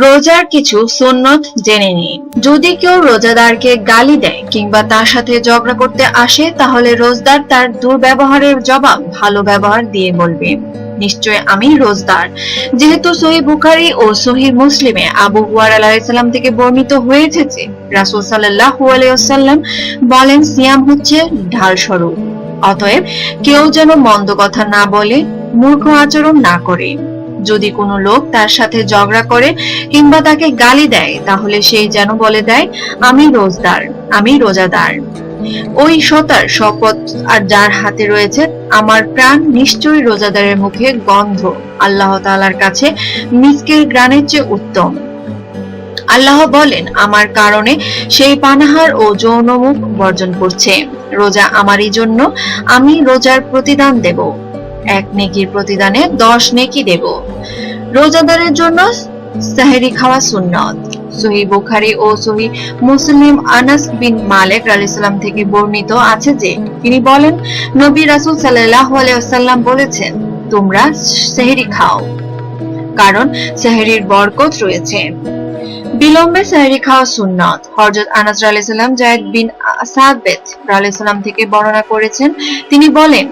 রোজার কিছু সুন্নত জেনে নিন যদি কেউ রোজাদারকে গালি দেয় কিংবা তার সাথে ঝগড়া করতে আসে, তাহলে রোজদার তার দুর্ব্যবহারের জবাব ভালো ব্যবহার দিয়ে বলবে, নিশ্চয় আমি রোজদার। যেহেতু সহি বুখারি ও সহি মুসলিমে আবু হুয়ার আলাইসাল্লাম থেকে বর্ণিত হয়েছে যে, রাসূল সাল্লাল্লাহু আলাইহি ওয়াসাল্লাম বলেন, সিয়াম হচ্ছে ঢাল স্বরূপ অতএব কেউ যেন মন্দ কথা না বলে, মূর্খ আচরণ না করে। যদি কোনো লোক তার সাথে ঝগড়া করে কিংবা তাকে গালি দেয়, তাহলে সেই যেন বলে দেয়, আমি রোজদার, আমি রোজাদার। ওই সতার শপথ আর যার হাতে রয়েছে আমার প্রাণ নিশ্চয়ই রোজাদারের মুখে গন্ধ, আল্লাহ তালার কাছে মিসকের গ্রানের চেয়ে উত্তম। আল্লাহ বলেন, আমার কারণে সেই পানাহার ও যৌনমুখ বর্জন করছে। রোজা আমারই জন্য, আমি রোজার প্রতিদান দেব। এক নেকির প্রতিদানে দশ নেকি দেব। রোজাদারের জন্য সাহেরি খাওয়া সুন্নত। সহি বুখারি ও সহি মুসলিম আনাস বিন আলাইসাল্লাম থেকে বর্ণিত আছে যে, তিনি বলেন, নবী রাসূল সাল্লাল্লাহু আলাইহি ওয়াসাল্লাম বলেছেন, তোমরা সেহরি খাও, কারণ সেহরির বরকত রয়েছে। বিলম্বে সাহরি খাওয়া সুন্নত। হযরত আনাস রাদিয়াল্লাহু সাল্লাম জায়েদ বিন রাদিয়াল্লাহু থেকে বর্ণনা করেছেন, তিনি বলেন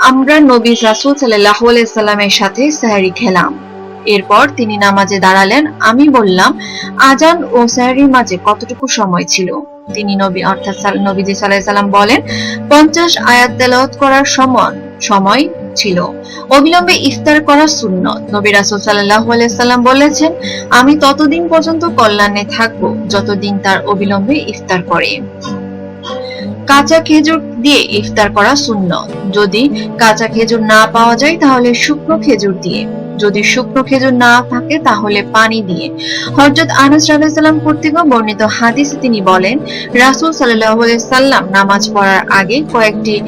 আমরা নবী রাসূল আলাইহি সাল্লামের সাথে সাহরি খেলাম। এরপর তিনি নামাজে দাঁড়ালেন। আমি বললাম, আজান ও সাহরির মাঝে কতটুকু সময় ছিল? তিনি নবী, অর্থাৎ নবীজি আলাইহি সাল্লাম বলেন, পঞ্চাশ আয়াত তেলাওয়াত করার সময় সময় ছিল। অবিলম্বে ইফতার করা সুন্নত। নবী রাসূল আলাইহি সাল্লাম বলেছেন, আমি ততদিন পর্যন্ত কল্যাণে থাকব, যতদিন তার অবিলম্বে ইফতার করে। কাঁচা খেজুর দিয়ে ইফতার করা শূন্য যদি কাঁচা খেজুর না পাওয়া যায়, তাহলে শুকনো খেজুর দিয়ে। যদি শুকনো খেজুর না থাকে, তাহলে পানি দিয়ে। হজরত আনাস রাদিয়াল্লাহু কর্তৃক বর্ণিত হাদিসে তিনি বলেন, রাসূল আলাইহি সাল্লাম নামাজ পড়ার আগে কয়েকটি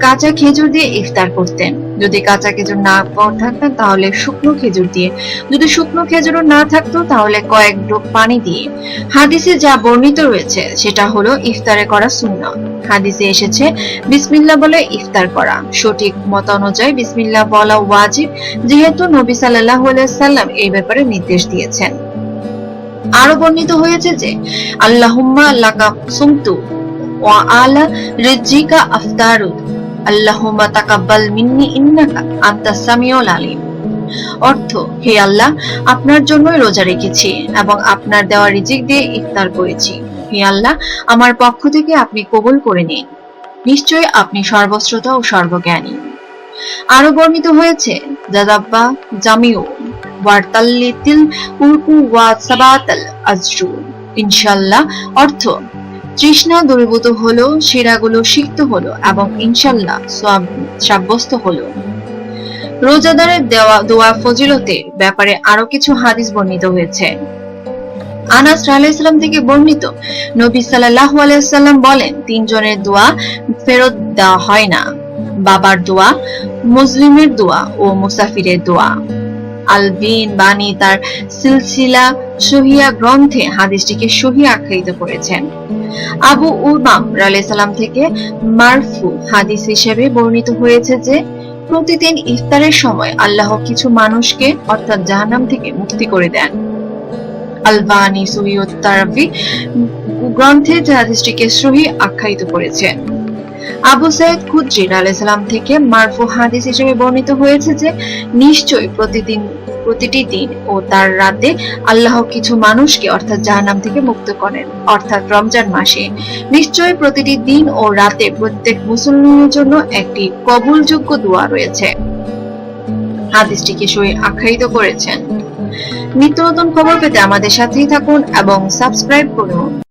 কাঁচা খেজুর দিয়ে ইফতার করতেন। যদি কাঁচা খেজুর না থাকতেন তাহলে শুকনো খেজুর দিয়ে। যদি শুকনো খেজুরও না থাকতো, তাহলে কয়েক ড্রপ পানি দিয়ে। হাদিসে যা বর্ণিত রয়েছে, সেটা হলো ইফতারে করা সুন্নত হাদিসে এসেছে, বিসমিল্লাহ বলে ইফতার করা। সঠিক মত অনুযায়ী বিসমিল্লাহ বলা ওয়াজিব, যেহেতু নবী আলাইহি সাল্লাম এই ব্যাপারে নির্দেশ দিয়েছেন। আরও বর্ণিত হয়েছে যে, আল্লাহুম্মা লাকা সুমতু, ওয়া আলা রিজিকা আফতারু আল্লাহুম্মা তাকাব্বাল মিন্নি ইন্নাকা আনতাস সামিউল আলিম। অর্থ, হে আল্লাহ, আপনার জন্যই রোজা রেখেছি এবং আপনার দেওয়া রিজিক দিয়ে ইফতার করেছি। হে আল্লাহ, আমার পক্ষ থেকে আপনি কবুল করে নিন। নিশ্চয়ই আপনি সর্বশ্রোতা ও সর্বজ্ঞানী। আরও বর্ণিত হয়েছে, জাদাব্বা জামিউ ওয়ার্তাল্লিতিল উরকু ওয়া সাবাতাল আজরু। ইনশাআল্লাহ, অর্থ তৃষ্ণা দূরীভূত হলো, শিরাগুলো সিক্ত হলো এবং ইনশাল্লাহ সাব্যস্ত হলো। রোজাদারের দেওয়া, দোয়া ফজিলতের ব্যাপারে আরও কিছু হাদিস বর্ণিত হয়েছে। আনাস রাদিয়াল্লাহু থেকে বর্ণিত, নবী সাল্লাল্লাহু আলাইহি সাল্লাম বলেন, তিনজনের দোয়া ফেরত দেওয়া হয় না। বাবার দোয়া, মুসলিমের দোয়া ও মুসাফিরের দোয়া। আলবিন বানি তার সিলসিলা সহিয়া গ্রন্থে হাদিসটিকে সহি আখ্যায়িত করেছেন। আবু উমাম রাদিয়াল্লাহু থেকে মারফু হাদিস হিসেবে বর্ণিত হয়েছে যে, প্রতিদিন ইফতারের সময় আল্লাহ কিছু মানুষকে অর্থাৎ জাহান্নাম থেকে মুক্তি করে দেন। আলবানি সহিউত তারাফি গ্রন্থে হাদিসটিকে সহি আখ্যায়িত করেছেন আবু সাইদ খুদ্রি আলাইসালাম থেকে মারফু হাদিস হিসেবে বর্ণিত হয়েছে যে, নিশ্চয়ই প্রতিদিন, প্রতিটি দিন ও তার রাতে আল্লাহ কিছু মানুষকে অর্থাৎ জাহান্নাম থেকে মুক্ত করেন, অর্থাৎ রমজান মাসে। নিশ্চয়ই প্রতিটি দিন ও রাতে প্রত্যেক মুসলমানের জন্য একটি কবুলযোগ্য দোয়া রয়েছে। হাদিসটিকে সই আখ্যায়িত করেছেন। নিত্য নতুন খবর পেতে আমাদের সাথেই থাকুন এবং সাবস্ক্রাইব করুন।